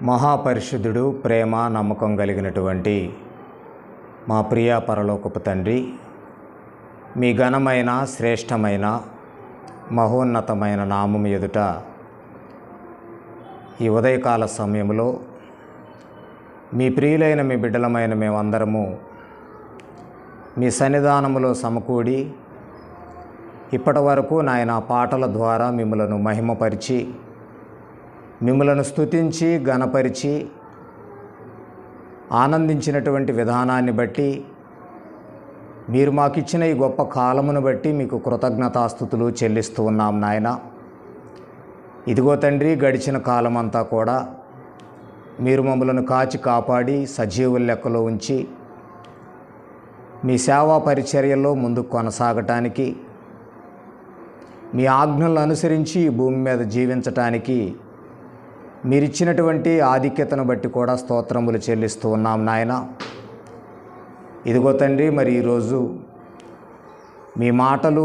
మహాపరిశుద్ధుడు ప్రేమ నమ్మకం కలిగినటువంటి మా ప్రియ పరలోకపు తండ్రి మీ ఘనమైన శ్రేష్టమైన మహోన్నతమైన నామం ఎదుట ఈ ఉదయకాల సమయంలో మీ ప్రియులైన మీ బిడ్డలమైన మేమందరము మీ సన్నిధానములో సమకూడి ఇప్పటి వరకు నాయన పాటల ద్వారా మిమ్మలను మహిమపరిచి మిమ్మలను స్తుతించి గణపరిచి ఆనందించినటువంటి విధానాన్ని బట్టి మీరు మాకిచ్చిన ఈ గొప్ప కాలమును బట్టి మీకు కృతజ్ఞతాస్థుతులు చెల్లిస్తూ ఉన్నాం నాయన. ఇదిగో తండ్రి గడిచిన కాలమంతా కూడా మీరు మమ్మలను కాచి కాపాడి సజీవుల లెక్కలో ఉంచి మీ సేవా పరిచర్యల్లో ముందుకు కొనసాగటానికి మీ ఆజ్ఞలను అనుసరించి ఈ భూమి మీద జీవించటానికి మీరిచ్చినటువంటి ఆధిక్యతను బట్టి కూడా స్తోత్రములు చెల్లిస్తూ ఉన్నాం నాయన. ఇదిగో తండ్రి మరి ఈరోజు మీ మాటలు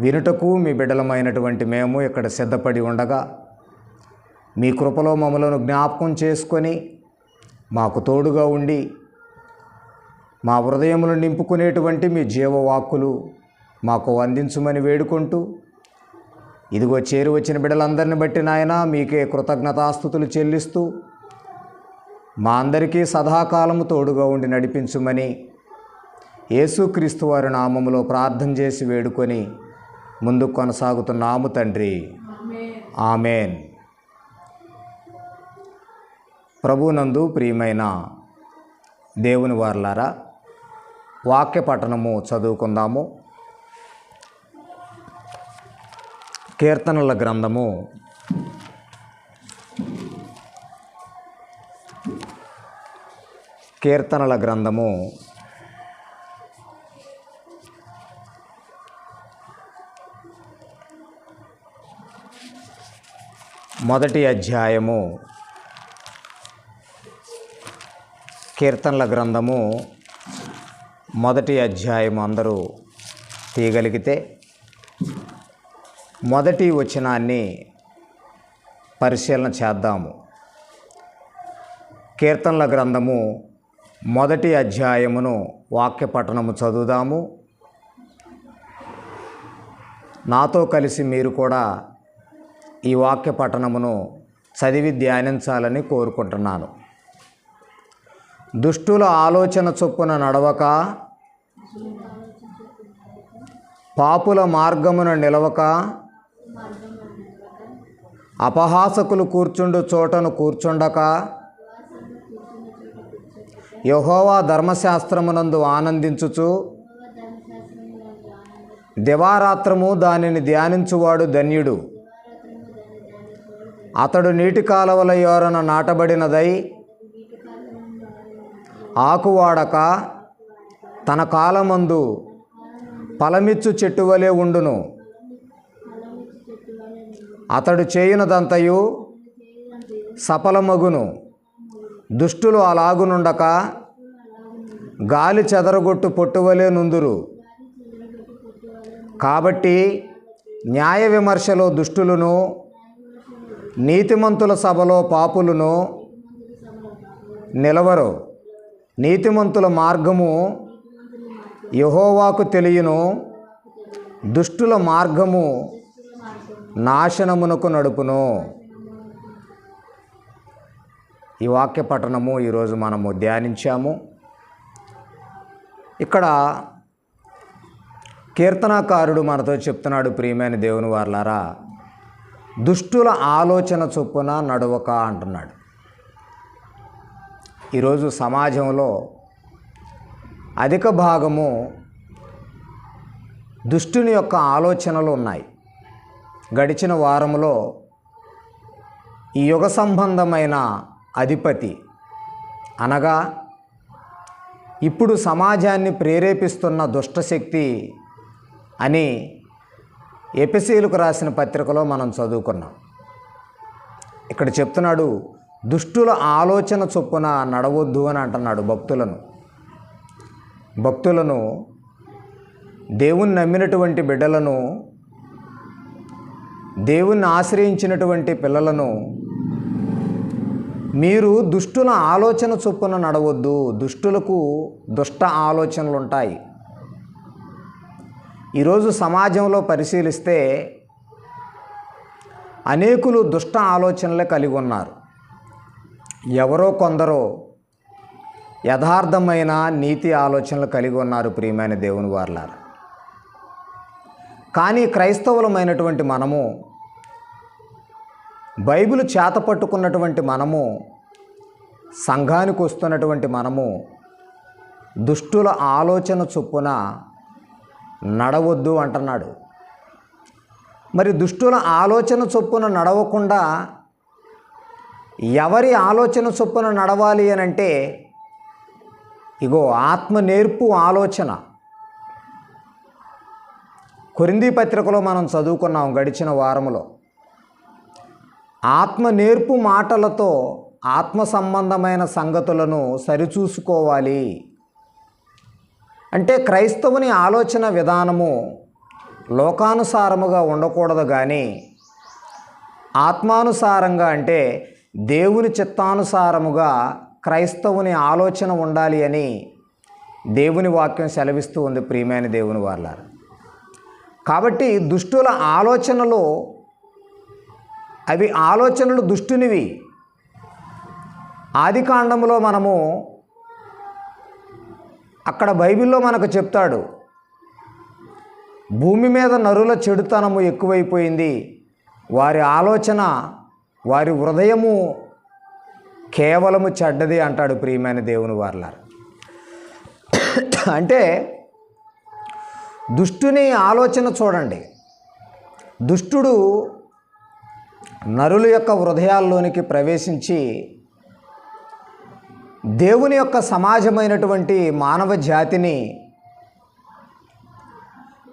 వినుటకు మీ బిడ్డలమైనటువంటి మేము ఇక్కడ సిద్ధపడి ఉండగా మీ కృపలో మమ్మలను జ్ఞాపకం చేసుకొని మాకు తోడుగా ఉండి మా హృదయములు నింపుకునేటువంటి మీ జీవవాక్కులు మాకు అందించమని వేడుకుంటూ ఇదిగో చేరి వచ్చిన బిడ్డలందరిని బట్టి నాయన మీకే కృతజ్ఞతాస్థుతులు చెల్లిస్తూ మా అందరికీ సదాకాలము తోడుగా ఉండి నడిపించుమని యేసుక్రీస్తు వారి నామములో ప్రార్థన చేసి వేడుకొని ముందుకు కొనసాగుతున్నాము తండ్రి. ఆమెన్. ప్రభునందు ప్రియమైన దేవుని వార్లారా వాక్య పఠనము చదువుకుందాము. కీర్తనల గ్రంథము. కీర్తనల గ్రంథము. మొదటి అధ్యాయము. కీర్తనల గ్రంథము. మొదటి అధ్యాయం అందరూ తీయగలిగితే మొదటి వచనాన్ని పరిశీలన చేద్దాము. కీర్తనల గ్రంథము మొదటి అధ్యాయమును వాక్య పఠనము చదువుదాము. నాతో కలిసి మీరు కూడా ఈ వాక్య పఠనమును చదివి ధ్యానించాలని కోరుకుంటున్నాను. దుష్టుల ఆలోచన చొప్పున నడవక పాపుల మార్గమున నిలవక అపహాసకులు కూర్చుండు చోటను కూర్చుండక. యహోవా ధర్మశాస్త్రమునందు ఆనందించుచు దివారాత్రము దానిని ధ్యానించువాడు ధన్యుడు. అతడు నీటి కాలవల యోరన నాటబడినదై ఆకువాడక తన కాలమందు ఫలమిచ్చు చెట్టువలే ఉండును. అతడు చేయునదంతయు సఫలమగును. దుష్టులు అలాగునుండక గాలి చెదరగొట్టు పొట్టువలే నుందురు. కాబట్టి న్యాయ విమర్శలో దుష్టులను నీతిమంతుల సభలో పాపులను నిలవరు. నీతిమంతుల మార్గము యహోవాకు తెలియను. దుష్టుల మార్గము నాశనమునకు నడుపును. ఈ వాక్య పఠనము ఈరోజు మనము ధ్యానించాము. ఇక్కడ కీర్తనాకారుడు మనతో చెప్తున్నాడు ప్రియమైన దేవుని వార్లారా దుష్టుల ఆలోచన చొప్పున నడవక అంటున్నాడు. ఈరోజు సమాజంలో అధిక భాగము దుష్టుని యొక్క ఆలోచనలు ఉన్నాయి. గడిచిన వారంలో ఈ యుగ సంబంధమైన అధిపతి అనగా ఇప్పుడు సమాజాన్ని ప్రేరేపిస్తున్న దుష్టశక్తి అని ఎపిసీలకు రాసిన పత్రికలో మనం చదువుకున్నాం. ఇక్కడ చెప్తున్నాడు దుష్టుల ఆలోచన చొప్పున నడవద్దు అని అంటున్నాడు భక్తులను. భక్తులను దేవుని నమ్మినటువంటి బిడ్డలను దేవుణ్ణి ఆశ్రయించినటువంటి పిల్లలను మీరు దుష్టుల ఆలోచన చొప్పున నడవద్దు. దుష్టులకు దుష్ట ఆలోచనలు ఉంటాయి ఈరోజు సమాజంలో పరిశీలిస్తే అనేకులు దుష్ట ఆలోచనలే కలిగి ఉన్నారు. ఎవరో కొందరో యథార్థమైన నీతి ఆలోచనలు కలిగి ఉన్నారు ప్రియమైన దేవుని వార్లారు. కానీ క్రైస్తవులమైనటువంటి మనము బైబిల్ చేత పట్టుకున్నటువంటి మనము సంఘానికి వస్తున్నటువంటి మనము దుష్టుల ఆలోచన చొప్పున నడవద్దు అంటున్నాడు. మరి దుష్టుల ఆలోచన చొప్పున నడవకుండా ఎవరి ఆలోచన చొప్పున నడవాలి అని అంటే ఇగో ఆత్మ నేర్పు ఆలోచన. కొరింది పత్రికలో మనం చదువుకున్నాం గడిచిన వారములో. ఆత్మ నేర్పు మాటలతో ఆత్మ సంబంధమైన సంగతులను సరిచూసుకోవాలి. అంటే క్రైస్తవుని ఆలోచన విధానము లోకానుసారముగా ఉండకూడదు కానీ ఆత్మానుసారంగా అంటే దేవుని చిత్తానుసారముగా క్రైస్తవుని ఆలోచన ఉండాలి అని దేవుని వాక్యం సెలవిస్తూ ఉంది ప్రియమైన దేవుని వాళ్ళ కాబట్టి దుష్టుల ఆలోచనలో అవి ఆలోచనలు దుష్టునివి. ఆది కాండంలో మనము అక్కడ బైబిల్లో మనకు చెప్తాడు భూమి మీద నరుల చెడుతనము ఎక్కువైపోయింది. వారి ఆలోచన వారి హృదయము కేవలము చెడ్డది అంటాడు ప్రియమైన దేవుని వార్లారు. అంటే దుష్టుని ఆలోచన చూడండి. దుష్టుడు నరుల యొక్క హృదయాల్లోనికి ప్రవేశించి దేవుని యొక్క సమాజమైనటువంటి మానవ జాతిని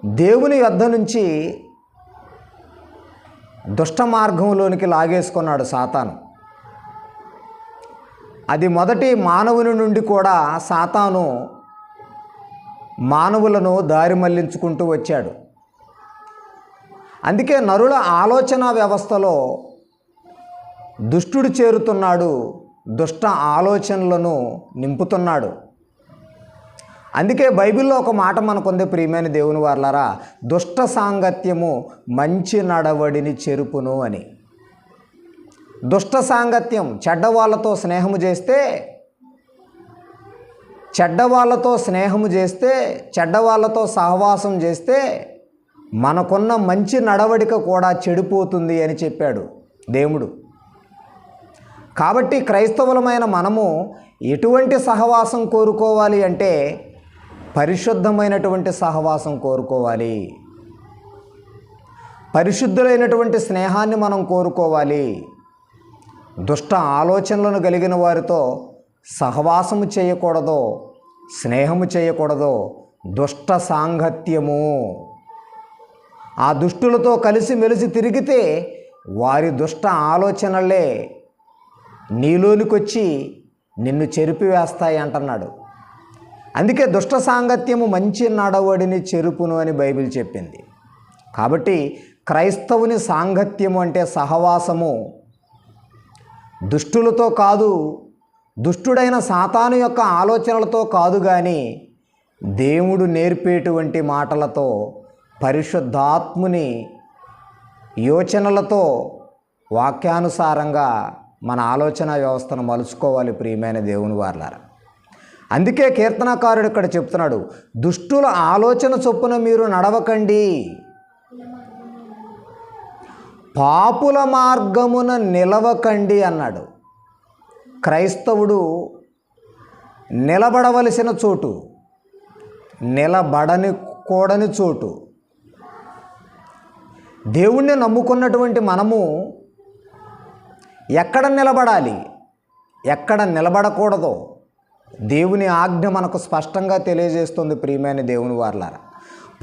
దేవుని వద్ద నుంచి దుష్ట మార్గంలోనికి లాగేసుకున్నాడు సాతాను. అది మొదటి మానవుని నుండి కూడా సాతాను మానవులను దారి మళ్ళించుకుంటూ వచ్చాడు. అందుకే నరుల ఆలోచన వ్యవస్థలో దుష్టుడు చేరుతున్నాడు దుష్ట ఆలోచనలను నింపుతున్నాడు. అందుకే బైబిల్లో ఒక మాట మనకుంది ప్రియమైన దేవుని వార్లరా దుష్ట సాంగత్యము మంచి నడవడిని చెరుపును అని. దుష్ట సాంగత్యం చెడ్డవాళ్ళతో స్నేహము చేస్తే చెడ్డవాళ్ళతో స్నేహము చేస్తే చెడ్డవాళ్ళతో సహవాసం చేస్తే మనకున్న మంచి నడవడిక కూడా చెడిపోతుంది అని చెప్పాడు దేవుడు. కాబట్టి క్రైస్తవులమైన మనము ఎటువంటి సహవాసం కోరుకోవాలి అంటే పరిశుద్ధమైనటువంటి సహవాసం కోరుకోవాలి. పరిశుద్ధులైనటువంటి స్నేహాన్ని మనం కోరుకోవాలి. దుష్ట ఆలోచనలను కలిగిన వారితో సహవాసము చేయకూడదు స్నేహము చేయకూడదు దుష్ట సాంగత్యము. ఆ దుష్టులతో కలిసి మెలిసి తిరిగితే వారి దుష్ట ఆలోచనలే నీలోనికొచ్చి నిన్ను చెరిపివేస్తాయి అంటున్నాడు. అందుకే దుష్ట సాంగత్యము మంచి నడవడిని చెరుపును అని బైబిల్ చెప్పింది. కాబట్టి క్రైస్తవుని సాంగత్యము అంటే సహవాసము. దుష్టులతో కాదు దుష్టుడైన సాతాను యొక్క ఆలోచనలతో కాదు కానీ దేవుడు నేర్పేటువంటి మాటలతో పరిశుద్ధాత్ముని యోచనలతో వాక్యానుసారంగా మన ఆలోచన వ్యవస్థను మలుచుకోవాలి ప్రియమైన దేవుని వార్లారా. అందుకే కీర్తనకారుడు ఇక్కడ చెప్తున్నాడు దుష్టుల ఆలోచన చొప్పున మీరు నడవకండి. పాపుల మార్గమున నిలవకండి అన్నాడు. క్రైస్తవుడు నిలబడవలసిన చోటు నిలబడని కూడని చోటు దేవుణ్ణి నమ్ముకున్నటువంటి మనము ఎక్కడ నిలబడాలి? ఎక్కడ నిలబడకూడదో దేవుని ఆజ్ఞ మనకు స్పష్టంగా తెలియజేస్తుంది ప్రియమైన దేవుని వార్లారా.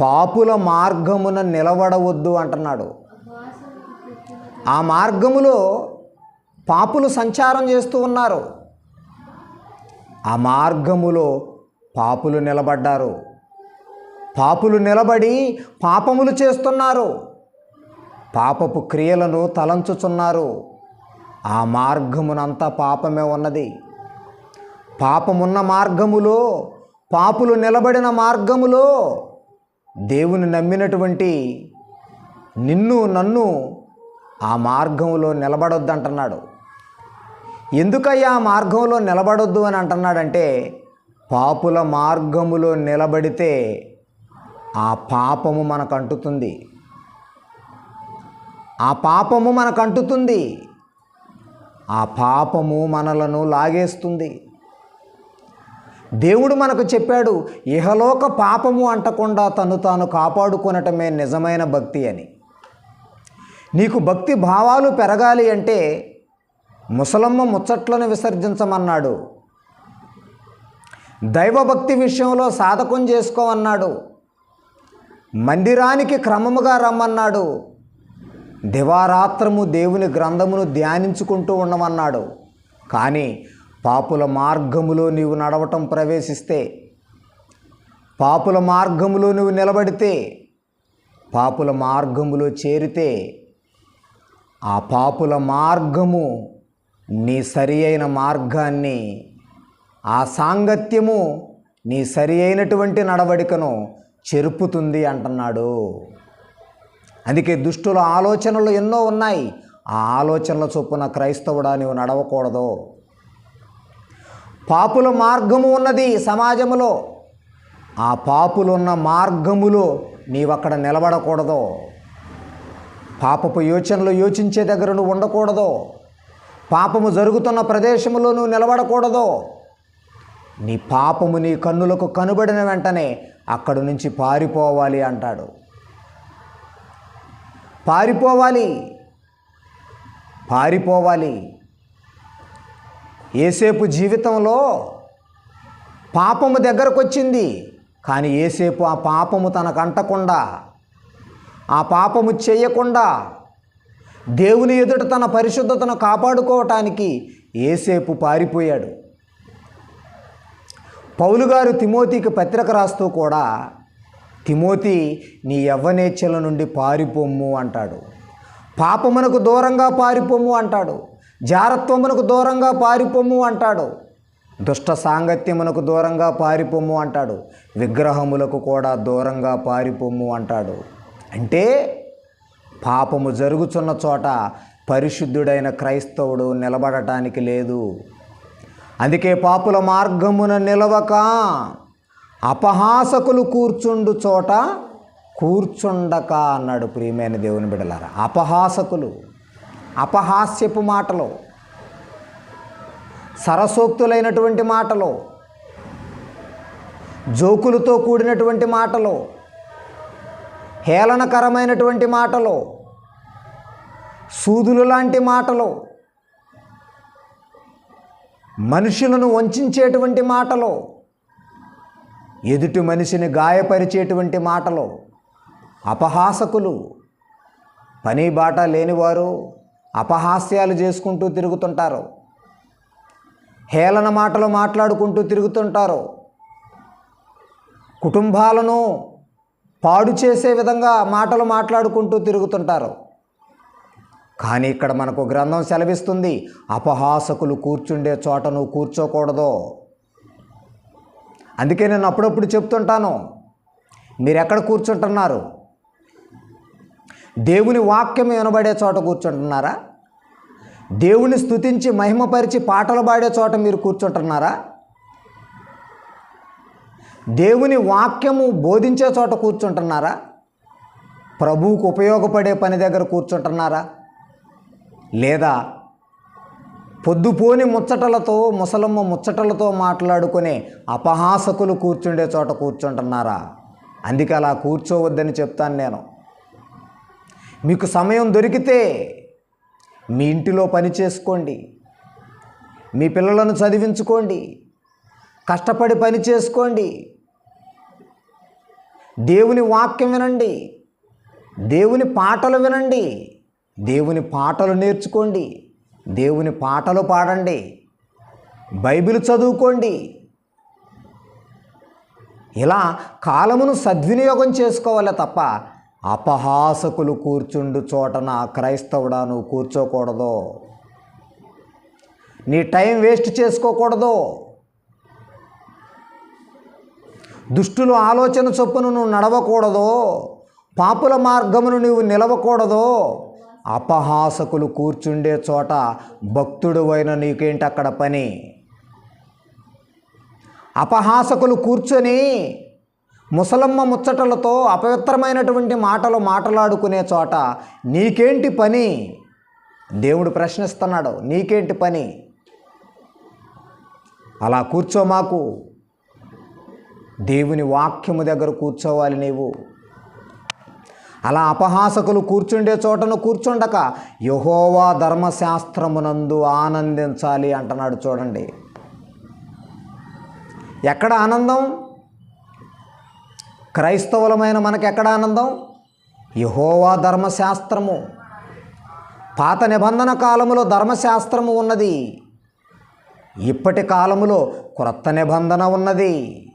పాపుల మార్గమున నిలబడవద్దు అంటున్నాడు. ఆ మార్గములో పాపులు సంచారం చేస్తూ ఉన్నారు. ఆ మార్గములో పాపులు నిలబడ్డారు. పాపులు నిలబడి పాపములు చేస్తున్నారు. పాపపు క్రియలను తలంచుచున్నారు. ఆ మార్గమునంతా పాపమే ఉన్నది. పాపమున్న మార్గములో పాపులు నిలబడిన మార్గములో దేవుని నమ్మినటువంటి నిన్ను నన్ను ఆ మార్గంలో నిలబడొద్దంటున్నాడు. ఎందుకయ్యా ఆ మార్గంలో నిలబడొద్దు అని అంటున్నాడంటే పాపుల మార్గములో నిలబడితే ఆ పాపము మనకు అంటుతుంది ఆ పాపము మనకు అంటుతుంది ఆ పాపము మనలను లాగేస్తుంది. దేవుడు మనకు చెప్పాడు ఇహలోక పాపము అంటకుండా తను తాను కాపాడుకొనటమే నిజమైన భక్తి అని. నీకు భక్తి భావాలు పెరగాలి అంటే ముసలమ్మ ముచ్చట్లను విసర్జించమన్నాడు. దైవభక్తి విషయంలో సాధకం చేసుకోమన్నాడు మందిరానికి క్రమముగా రమ్మన్నాడు. దివారాత్రము దేవుని గ్రంథమును ధ్యానించుకుంటూ ఉండమన్నాడు. కానీ పాపుల మార్గములో నీవు నడవటం ప్రవేశిస్తే పాపుల మార్గములో నువ్వు నిలబడితే పాపుల మార్గములో చేరితే ఆ పాపుల మార్గము నీ సరి అయిన మార్గాన్ని ఆ సాంగత్యము నీ సరి అయినటువంటి నడవడికను చెరుపుతుంది అంటున్నాడు. అందుకే దుష్టుల ఆలోచనలు ఎన్నో ఉన్నాయి. ఆ ఆలోచనల చొప్పున క్రైస్తవుడా నీవు నడవకూడదు. పాపుల మార్గము ఉన్నది సమాజములో. ఆ పాపులున్న మార్గములో నీవక్కడ నిలబడకూడదు. పాపపు యోచనలు యోచించే దగ్గర నువ్వు ఉండకూడదు. పాపము జరుగుతున్న ప్రదేశంలో నువ్వు నిలబడకూడదు. నీ పాపము నీ కన్నులకు కనుబడిన వెంటనే అక్కడి నుంచి పారిపోవాలి అంటాడు. పారిపోవాలి. పారిపోవాలి. ఏసేపు జీవితంలో పాపము దగ్గరకు వచ్చింది కానీ ఏసేపు ఆ పాపము తనకు అంటకుండా ఆ పాపము చేయకుండా దేవుని ఎదుట తన పరిశుద్ధతను కాపాడుకోవటానికి ఏసేపు పారిపోయాడు. పౌలు గారు తిమోతికి పత్రిక రాస్తూ కూడా తిమోతి నీ యవ్వనేచ్ఛల నుండి పారిపోమ్ము అంటాడు. పాపమునకు దూరంగా పారిపోమ్ము అంటాడు. జారత్వమునకు దూరంగా పారిపోమ్ము అంటాడు. దుష్ట సాంగత్యమునకు దూరంగా పారిపోమ్ము అంటాడు. విగ్రహములకు కూడా దూరంగా పారిపోమ్ము అంటాడు. అంటే పాపము జరుగుతున్న చోట పరిశుద్ధుడైన క్రైస్తవుడు నిలబడటానికి లేదు. అందుకే పాపుల మార్గమున నిలవక అపహాసకులు కూర్చుండు చోట కూర్చుండక అన్నాడు ప్రియమైన దేవుని బిడలారా అపహాసకులు అపహాస్యపు మాటలు సరసోక్తులైనటువంటి మాటలు జోకులతో కూడినటువంటి మాటలు హేళనకరమైనటువంటి మాటలు సూదులు లాంటి మాటలు మనుషులను వంచేటువంటి మాటలు ఎదుటి మనిషిని గాయపరిచేటువంటి మాటలు అపహాసకులు పని బాట లేనివారు అపహాస్యాలు చేసుకుంటూ తిరుగుతుంటారు. హేళన మాటలు మాట్లాడుకుంటూ తిరుగుతుంటారు. కుటుంబాలను పాడు చేసే విధంగా మాటలు మాట్లాడుకుంటూ తిరుగుతుంటారు. కానీ ఇక్కడ మనకు గ్రంథం సెలవిస్తుంది అపహాసకులు కూర్చుండే చోట నువ్వు కూర్చోకూడదు. అందుకే నేను అప్పుడప్పుడు చెప్తుంటాను మీరు ఎక్కడ కూర్చుంటున్నారు? దేవుని వాక్యం వినబడే చోట కూర్చుంటున్నారా? దేవుని స్తుతించి మహిమపరిచి పాటలు పాడే చోట మీరు కూర్చుంటున్నారా? దేవుని వాక్యము బోధించే చోట కూర్చుంటున్నారా? ప్రభువుకు ఉపయోగపడే పని దగ్గర కూర్చుంటున్నారా? లేదా పొద్దుపోని ముచ్చటలతో ముసలమ్మ ముచ్చటలతో మాట్లాడుకునే అపహాసకులు కూర్చుండే చోట కూర్చుంటున్నారా? అందుకే అలా కూర్చోవద్దని చెప్తాను నేను. మీకు సమయం దొరికితే మీ ఇంటిలో పని చేసుకోండి. మీ పిల్లలను చదివించుకోండి. కష్టపడి పని చేసుకోండి. దేవుని వాక్యం వినండి. దేవుని పాటలు వినండి. దేవుని పాటలు నేర్చుకోండి. దేవుని పాటలు పాడండి. బైబిల్ చదువుకోండి. ఇలా కాలమును సద్వినియోగం చేసుకోవాలి తప్ప అపహాసకులు కూర్చుండు చోటన క్రైస్తవుడా నువ్వు కూర్చోకూడదు. నీ టైం వేస్ట్ చేసుకోకూడదు. దుష్టులు ఆలోచన చొప్పున నువ్వు నడవకూడదు. పాపుల మార్గమును నువ్వు నిలవకూడదు. అపహాసకులు కూర్చుండే చోట భక్తుడు అయిన నీకేంటి అక్కడ పని? అపహాసకులు కూర్చొని ముసలమ్మ ముచ్చటలతో అపవిత్రమైనటువంటి మాటలు మాట్లాడుకునే చోట నీకేంటి పని? దేవుడు ప్రశ్నిస్తున్నాడు నీకేంటి పని? అలా కూర్చో మాకు. దేవుని వాక్యము దగ్గర కూర్చోవాలి నీవు. అలా అపహాసకులు కూర్చుండే చోటను కూర్చుండక యహోవా ధర్మశాస్త్రమునందు ఆనందించాలి అంటున్నాడు చూడండి. ఎక్కడ ఆనందం? క్రైస్తవులమైన మనకు ఎక్కడ ఆనందం? యహోవా ధర్మశాస్త్రము. పాత నిబంధన కాలములో ధర్మశాస్త్రము ఉన్నది. ఇప్పటి కాలములో క్రొత్త నిబంధన ఉన్నది.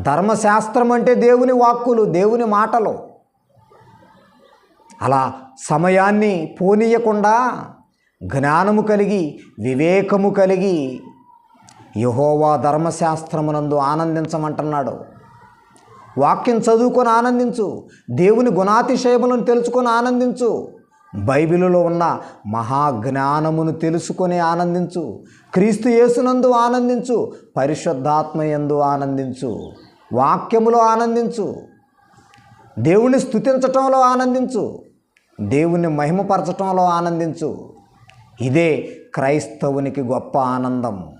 ధర్మశాస్త్రం అంటే దేవుని వాక్కులు దేవుని మాటలు. అలా సమయాన్ని పోనీయకుండా జ్ఞానము కలిగి వివేకము కలిగి యహోవా ధర్మశాస్త్రమునందు ఆనందించమంటున్నాడు. వాక్యం చదువుకొని ఆనందించు దేవుని గుణాతిశయములను తెలుసుకొని ఆనందించు బైబిలులో ఉన్న మహాజ్ఞానమును తెలుసుకొని ఆనందించు క్రీస్తు యేసునందు ఆనందించు పరిశుద్ధాత్మ యందు ఆనందించు వాక్యములో ఆనందించు దేవుని స్తుతించటంలో ఆనందించు దేవుని మహిమపరచటంలో ఆనందించు. ఇదే క్రైస్తవునికి గొప్ప ఆనందం.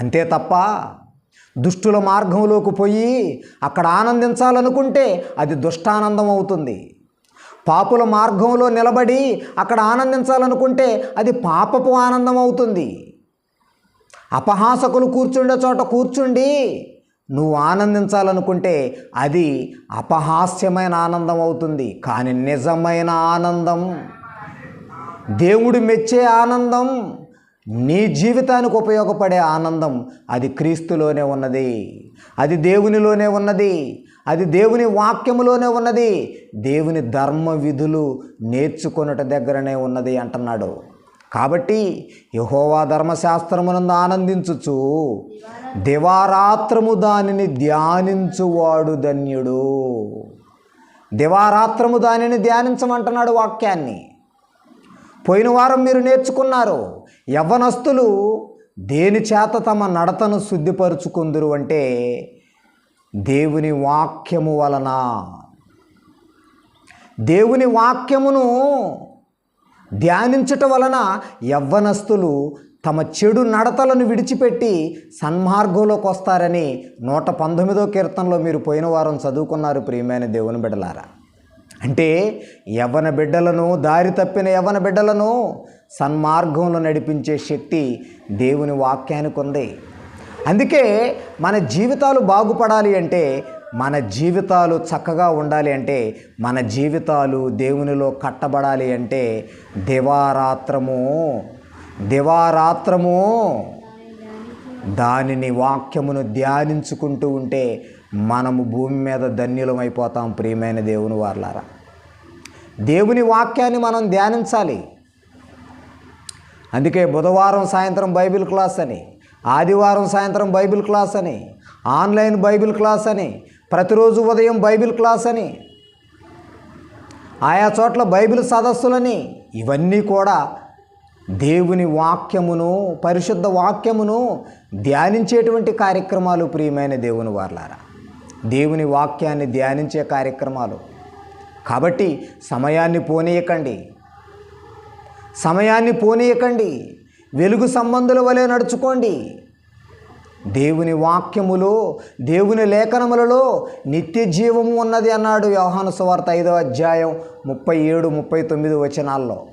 అంతే తప్ప దుష్టుల మార్గంలోకి పోయి అక్కడ ఆనందించాలనుకుంటే అది దుష్టానందం అవుతుంది. పాపుల మార్గంలో నిలబడి అక్కడ ఆనందించాలనుకుంటే అది పాపపు ఆనందం అవుతుంది. అపహాసకులు కూర్చుండే చోట కూర్చుండి నువ్వు ఆనందించాలనుకుంటే అది అపహాస్యమైన ఆనందం అవుతుంది కానీ నిజమైన ఆనందం. దేవుడు మెచ్చే ఆనందం నీ జీవితానికి ఉపయోగపడే ఆనందం అది క్రీస్తులోనే ఉన్నది అది దేవునిలోనే ఉన్నది అది దేవుని వాక్యములోనే ఉన్నది దేవుని ధర్మ విధులు నేర్చుకొనుట దగ్గరనే ఉన్నది అంటున్నాడు. కాబట్టి యహోవా ధర్మశాస్త్రమునందు ఆనందించుచు దివారాత్రము దానిని ధ్యానించువాడు ధన్యుడు. దివారాత్రము దానిని ధ్యానించమంటున్నాడు వాక్యాన్ని. పోయిన వారం మీరు నేర్చుకున్నారు యవ్వనస్తులు దేని చేత తమ నడతను శుద్ధిపరుచుకుందురు అంటే దేవుని వాక్యము వలన. దేవుని వాక్యమును ధ్యానించుట వలన యవ్వనస్తులు తమ చెడు నడతలను విడిచిపెట్టి సన్మార్గంలోకి వస్తారని నూట పంతొమ్మిదో కీర్తనలో మీరు పోయిన వారం చదువుకున్నారు ప్రియమైన దేవుని బిడ్డలారా. అంటే యవ్వన బిడ్డలను దారి తప్పిన యవ్వన బిడ్డలను సన్మార్గంలో నడిపించే శక్తి దేవుని వాక్యానికి ఉంది. అందుకే మన జీవితాలు బాగుపడాలి అంటే మన జీవితాలు చక్కగా ఉండాలి అంటే మన జీవితాలు దేవునిలో కట్టబడాలి అంటే దివారాత్రము దివారాత్రము దానిని వాక్యమును ధ్యానించుకుంటూ ఉంటే మనము భూమి మీద ధన్యులమైపోతాం ప్రియమైన దేవుని వార్లారా. దేవుని వాక్యాన్ని మనం ధ్యానించాలి. అందుకే బుధవారం సాయంత్రం బైబిల్ క్లాస్ అని ఆదివారం సాయంత్రం బైబిల్ క్లాస్ అని ఆన్లైన్ బైబిల్ క్లాస్ అని ప్రతిరోజు ఉదయం బైబిల్ క్లాస్ అని ఆయా చోట్ల బైబిల్ సదస్సులని ఇవన్నీ కూడా దేవుని వాక్యమును పరిశుద్ధ వాక్యమును ధ్యానించేటువంటి కార్యక్రమాలు ప్రియమైన దేవుని వార్లారా. దేవుని వాక్యాన్ని ధ్యానించే కార్యక్రమాలు. కాబట్టి సమయాన్ని పోనీయకండి. సమయాన్ని పోనీయకండి. వెలుగు సంబంధుల వలె నడుచుకోండి. దేవుని వాక్యములో దేవుని లేఖనములలో నిత్య జీవము ఉన్నది అన్నాడు యోహాను సువార్త ఐదో అధ్యాయం ముప్పై ఏడు ముప్పై తొమ్మిది వచనాల్లో.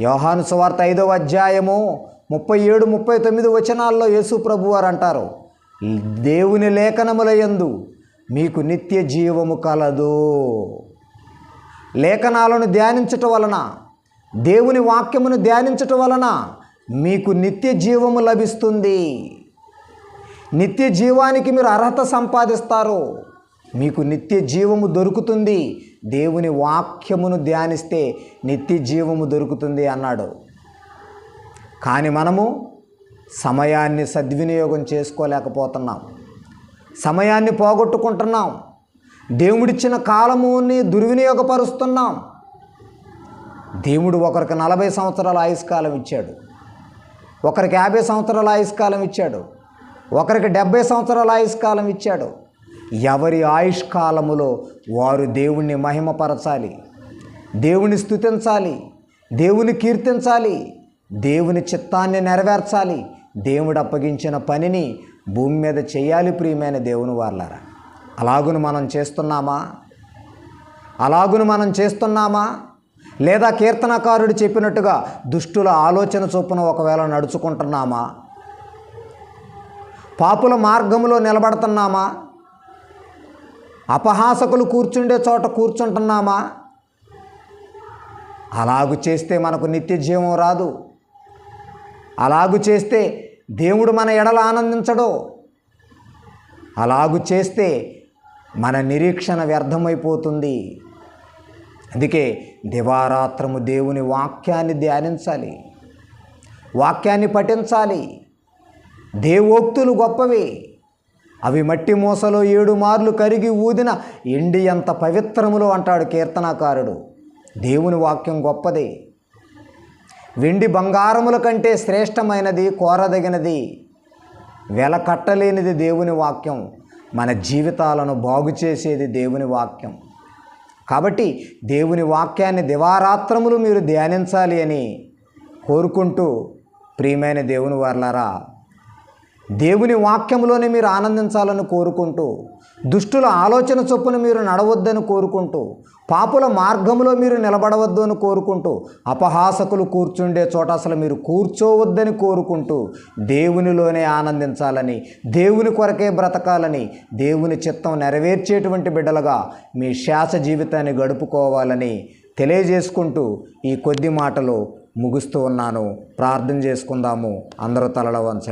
యోహాను సువార్త ఐదవ అధ్యాయము ముప్పై ఏడు ముప్పై తొమ్మిది వచనాల్లో యేసు ప్రభు వారు అంటారు దేవుని లేఖనముల యందు మీకు నిత్య జీవము కలదు. లేఖనాలను ధ్యానించటం వలన దేవుని వాక్యమును ధ్యానించటం వలన మీకు నిత్య జీవము లభిస్తుంది. నిత్య జీవానికి మీరు అర్హత సంపాదిస్తారు. మీకు నిత్య జీవము దొరుకుతుంది. దేవుని వాక్యమును ధ్యానిస్తే నిత్య జీవము దొరుకుతుంది అన్నాడు. కానీ మనము సమయాన్ని సద్వినియోగం చేసుకోలేకపోతున్నాం. సమయాన్ని పోగొట్టుకుంటున్నాం. దేవుడిచ్చిన కాలముని దుర్వినియోగపరుస్తున్నాం. దేవుడు ఒకరికి నలభై సంవత్సరాల ఆయుష్కాలం ఇచ్చాడు. ఒకరికి యాభై సంవత్సరాల ఆయుష్కాలం ఇచ్చాడు. ఒకరికి డెబ్భై సంవత్సరాల ఆయుష్కాలం ఇచ్చాడు. ఎవరి ఆయుష్కాలములో వారు దేవుణ్ణి మహిమపరచాలి? దేవుని స్థుతించాలి దేవుని కీర్తించాలి? దేవుని చిత్తాన్ని నెరవేర్చాలి? దేవుడు అప్పగించిన పనిని భూమి మీద చేయాలి ప్రియమైన దేవుని వాళ్ళారా అలాగును మనం చేస్తున్నామా? అలాగును మనం చేస్తున్నామా? లేదా కీర్తనకారుడు చెప్పినట్టుగా దుష్టుల ఆలోచన చొప్పున ఒకవేళ నడుచుకుంటున్నామా? పాపుల మార్గంలో నిలబడుతున్నామా? అపహాసకులు కూర్చుండే చోట కూర్చుంటున్నామా? అలాగు చేస్తే మనకు నిత్య జీవం రాదు. అలాగు చేస్తే దేవుడు మన ఎడల ఆనందించడు. అలాగు చేస్తే మన నిరీక్షణ వ్యర్థమైపోతుంది. అందుకే దివారాత్రము దేవుని వాక్యాన్ని ధ్యానించాలి. వాక్యాన్ని పఠించాలి. దేవోక్తులు గొప్పవి. అవి మట్టి మూసలో ఏడు మార్లు కరిగి ఊదిన ఎండి ఎంత పవిత్రములు అంటాడు కీర్తనాకారుడు. దేవుని వాక్యం గొప్పది. వెండి బంగారముల కంటే శ్రేష్టమైనది కోరదగినది వెల కట్టలేనిది దేవుని వాక్యం. మన జీవితాలను బాగు చేసేది దేవుని వాక్యం. కాబట్టి దేవుని వాక్యాన్ని దివారాత్రములు మీరు ధ్యానించాలి అని కోరుకుంటూ ప్రియమైన దేవుని వర్లరా దేవుని వాక్యంలోనే మీరు ఆనందించాలని కోరుకుంటూ దుష్టుల ఆలోచన చొప్పున మీరు నడవద్దని కోరుకుంటూ పాపుల మార్గంలో మీరు నిలబడవద్దు అని కోరుకుంటూ అపహాసకులు కూర్చుండే చోట అసలు మీరు కూర్చోవద్దని కోరుకుంటూ దేవునిలోనే ఆనందించాలని దేవుని కొరకే బ్రతకాలని దేవుని చిత్తం నెరవేర్చేటువంటి బిడ్డలుగా మీ శ్వాస జీవితాన్ని గడుపుకోవాలని తెలియజేసుకుంటూ ఈ కొద్ది మాటలు ముగుస్తూ ఉన్నాను. ప్రార్థన చేసుకుందాము. అందరూ తలలవంచండి